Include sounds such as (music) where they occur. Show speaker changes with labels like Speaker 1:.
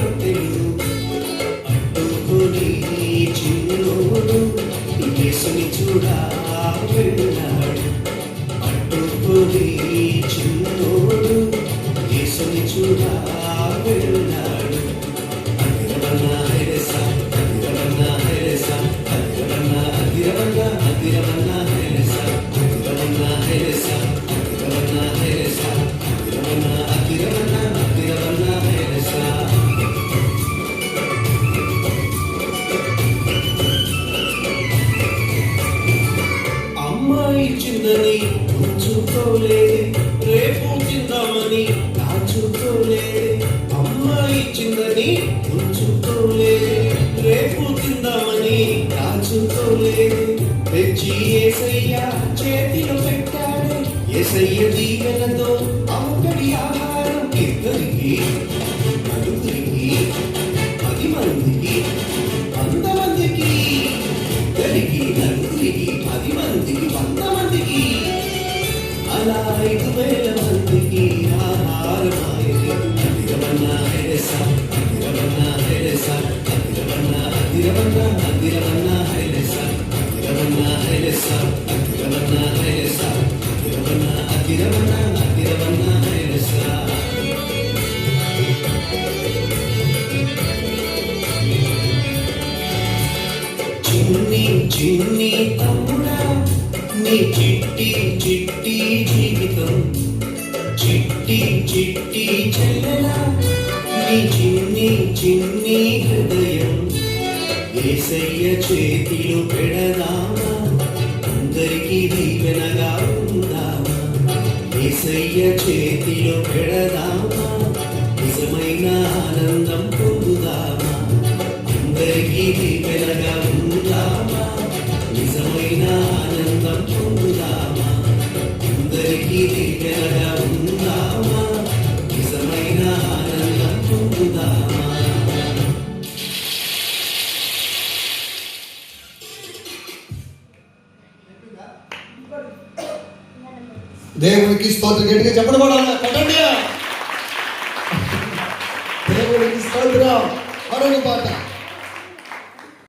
Speaker 1: అడ్డులు అడ్డుకొని చిన్నోడు యేసుని చూడా వెళ్ళాడు అడ్డుకొని చిన్నోడు యేసుని చూడా వెళ్ళాడు అదిరవన్నా హెరసా అదిరవన్నా హెరసా అదిరవన్నా అదిరవన్నా అదిరవన్నా హెరసా వచ్చిందని ఉంచుకోలే రేపు తిందామని దాచుకోలేదు తెచ్చి ఏసయ్య చేతిలో పెట్టాడు ఏసయ్య దీవెనతో అమ్మడి ఆహారం ఇద్దరికి నలుగురికి పది మందికి వంద మందికి ఇద్దరికి నలుగురికి పది మందికి వంద మందికి. అలా అదిరవన్న హైలెస అదిరవన్న హైలెస అదిరవన్న అదిరవన్న అదిరవన్న హైలెస అదిరవన్న హైలెస అదిరవన్న హైలెస అదిరవన్న అదిరవన్న అదిరవన్న హైలెస చిన్ని చిన్ని తమ్ముడా నీ చిట్టి చిట్టి జీవితం. చిట్టి చిట్టి చెల్లెలా నీ చిన్ని చిన్ని హృదయం. ఏసయ్య చేతిలో పెడదామా అందరికీ దీవెనగా ఉందామా? ఏసయ్య చేతిలో పెడదామా నిజమైన ఆనందం పొందుదామా?
Speaker 2: దేవునికి స్తోత్రం. గట్టిగా చెప్పడం కొట్టండి. (laughs) దేవునికి స్తోత్రం. మరొక పాట.